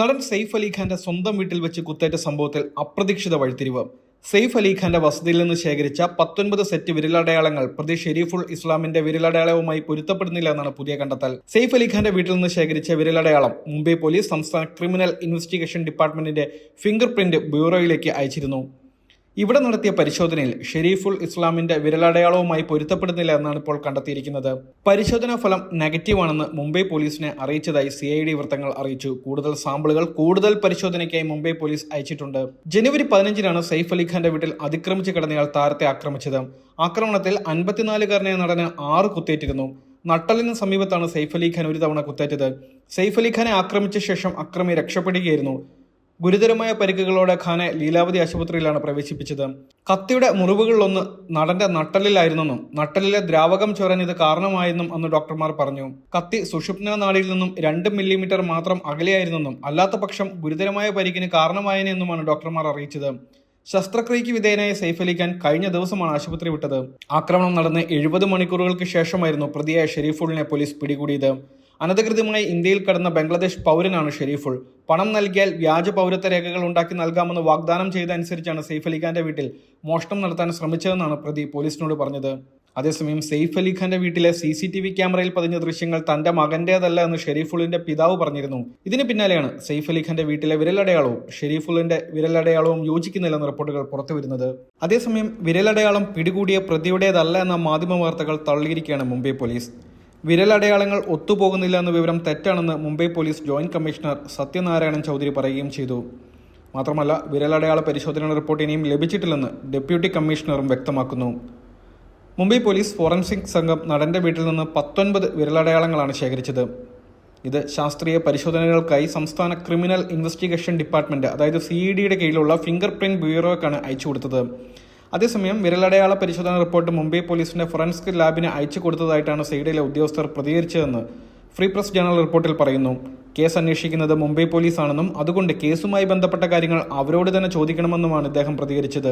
നടൻ സെയ്ഫ് അലി ഖാന്റെ സ്വന്തം വീട്ടിൽ വെച്ച് കുത്തേറ്റ സംഭവത്തിൽ അപ്രതീക്ഷിത വഴിത്തിരിവ്. സെയ്ഫ് അലി ഖാന്റെ വസതിയിൽ നിന്ന് ശേഖരിച്ച പത്തൊൻപത് സെറ്റ് വിരലടയാളങ്ങൾ പ്രതി ഷെരീഫുൾ ഇസ്ലാമിന്റെ വിരലടയാളവുമായി പൊരുത്തപ്പെടുന്നില്ല എന്നാണ് പുതിയ കണ്ടെത്തൽ. സെയ്ഫ് അലി ഖാന്റെ വീട്ടിൽ നിന്ന് ശേഖരിച്ച വിരലടയാളം മുംബൈ പോലീസ് സംസ്ഥാന ക്രിമിനൽ ഇൻവെസ്റ്റിഗേഷൻ ഡിപ്പാർട്ട്മെന്റിന്റെ ഫിംഗർ പ്രിന്റ് ബ്യൂറോയിലേക്ക് അയച്ചിരുന്നു. ഇവിടെ നടത്തിയ പരിശോധനയിൽ ഷെരീഫുൽ ഇസ്ലാമിന്റെ വിരലടയാളവുമായി പൊരുത്തപ്പെടുന്നില്ല എന്നാണ് ഇപ്പോൾ കണ്ടെത്തിയിരിക്കുന്നത്. പരിശോധനാ ഫലം നെഗറ്റീവാണെന്ന് മുംബൈ പോലീസിനെ അറിയിച്ചതായി സി ഐ ഡി വൃത്തങ്ങൾ അറിയിച്ചു. കൂടുതൽ സാമ്പിളുകൾ കൂടുതൽ പരിശോധനയ്ക്കായി മുംബൈ പോലീസ് അയച്ചിട്ടുണ്ട്. ജനുവരി പതിനഞ്ചിനാണ് സെയ്ഫ് അലിഖാന്റെ വീട്ടിൽ അതിക്രമിച്ച് കിടന്നയാൾ താരത്തെ ആക്രമിച്ചത്. ആക്രമണത്തിൽ അൻപത്തിനാലുകാരനായ നടന് ആറ് കുത്തേറ്റിരുന്നു. നട്ടലിന് സമീപത്താണ് സെയ്ഫ് അലി ഖാൻ ഒരു തവണ കുത്തേറ്റത്. സെയ്ഫ് അലി ഖാനെ ആക്രമിച്ച ശേഷം അക്രമി രക്ഷപ്പെടുകയായിരുന്നു. ഗുരുതരമായ പരിക്കുകളോടെ ഖാനെ ലീലാവതി ആശുപത്രിയിലാണ് പ്രവേശിപ്പിച്ചത്. കത്തിയുടെ മുറിവുകളിലൊന്ന് നടന്റെ നട്ടലിലായിരുന്നെന്നും നട്ടലിലെ ദ്രാവകം ചോരാൻ ഇത് കാരണമായെന്നും അന്ന് ഡോക്ടർമാർ പറഞ്ഞു. കത്തി സുഷുപ്ന നാടിയിൽ നിന്നും രണ്ട് മില്ലിമീറ്റർ മാത്രം അകലെയായിരുന്നെന്നും അല്ലാത്ത പക്ഷം ഗുരുതരമായ പരിക്കിന് കാരണമായെന്നുമാണ് ഡോക്ടർമാർ അറിയിച്ചത്. ശസ്ത്രക്രിയയ്ക്ക് വിധേയനായ സൈഫ് അലി ഖാൻ കഴിഞ്ഞ ദിവസമാണ് ആശുപത്രി വിട്ടത്. ആക്രമണം നടന്ന് എഴുപത് മണിക്കൂറുകൾക്ക് ശേഷമായിരുന്നു പ്രതിയായ ഷെരീഫുളിനെ പോലീസ് പിടികൂടിയത്. അനധികൃതമായി ഇന്ത്യയിൽ കടന്ന ബംഗ്ലാദേശ് പൗരനാണ് ഷെരീഫുൾ. പണം നൽകിയാൽ വ്യാജ പൗരത്വ രേഖകൾ ഉണ്ടാക്കി നൽകാമെന്ന് വാഗ്ദാനം ചെയ്തനുസരിച്ചാണ് സെയ്ഫ് അലിഖാന്റെ വീട്ടിൽ മോഷണം നടത്താൻ ശ്രമിച്ചതെന്നാണ് പ്രതി പോലീസിനോട് പറഞ്ഞത്. അതേസമയം സെയ്ഫ് അലിഖാന്റെ വീട്ടിലെ സി സി ടി വി ക്യാമറയിൽ പതിഞ്ഞ ദൃശ്യങ്ങൾ തന്റെ മകന്റേതല്ല എന്ന് ഷെരീഫുളിന്റെ പിതാവ് പറഞ്ഞിരുന്നു. ഇതിന് പിന്നാലെയാണ് സെയ്ഫ് അലിഖാന്റെ വീട്ടിലെ വിരലടയാളവും ഷെരീഫുളിന്റെ വിരലടയാളവും യോജിക്കുന്നില്ലെന്ന റിപ്പോർട്ടുകൾ പുറത്തുവരുന്നത്. അതേസമയം വിരലടയാളം പിടികൂടിയ പ്രതിയുടേതല്ല എന്ന മാധ്യമ വാർത്തകൾ തള്ളിയിരിക്കുകയാണ് മുംബൈ പോലീസ്. വിരലടയാളങ്ങൾ ഒത്തുപോകുന്നില്ല എന്ന വിവരം തെറ്റാണെന്ന് Mumbai police joint commissioner Sathyanarayanan Chaudhary പറയുകയും ചെയ്തു. മാത്രമല്ല വിരലടയാള പരിശോധന റിപ്പോർട്ട് ഇനിയും ലഭിച്ചിട്ടില്ലെന്ന് ഡെപ്യൂട്ടി കമ്മീഷണറും വ്യക്തമാക്കുന്നു. മുംബൈ പോലീസ് ഫോറൻസിക് സംഘം നടന്റെ വീട്ടിൽ നിന്ന് പത്തൊൻപത് വിരലടയാളങ്ങളാണ് ശേഖരിച്ചത്. ഇത് ശാസ്ത്രീയ പരിശോധനകൾക്കായി സംസ്ഥാന ക്രിമിനൽ ഇൻവെസ്റ്റിഗേഷൻ ഡിപ്പാർട്ട്മെന്റ് അതായത് സി ഇ ഡിയുടെ കീഴിലുള്ള ഫിംഗർ പ്രിന്റ് ബ്യൂറോക്കാണ് അയച്ചു കൊടുത്തത് അതേസമയം വിരലടയാള പരിശോധന റിപ്പോർട്ട് മുംബൈ പോലീസിന്റെ ഫോറൻസിക് ലാബിന് അയച്ചു കൊടുത്തതായിട്ടാണ് സൈഡിലെ ഉദ്യോഗസ്ഥർ പ്രതികരിച്ചതെന്ന് ഫ്രീ പ്രസ് ജേണൽ റിപ്പോർട്ടിൽ പറയുന്നു. കേസ് അന്വേഷിക്കുന്നത് മുംബൈ പോലീസാണെന്നും അതുകൊണ്ട് കേസുമായി ബന്ധപ്പെട്ട കാര്യങ്ങൾ അവരോട് തന്നെ ചോദിക്കണമെന്നുമാണ് ഇദ്ദേഹം പ്രതികരിച്ചത്.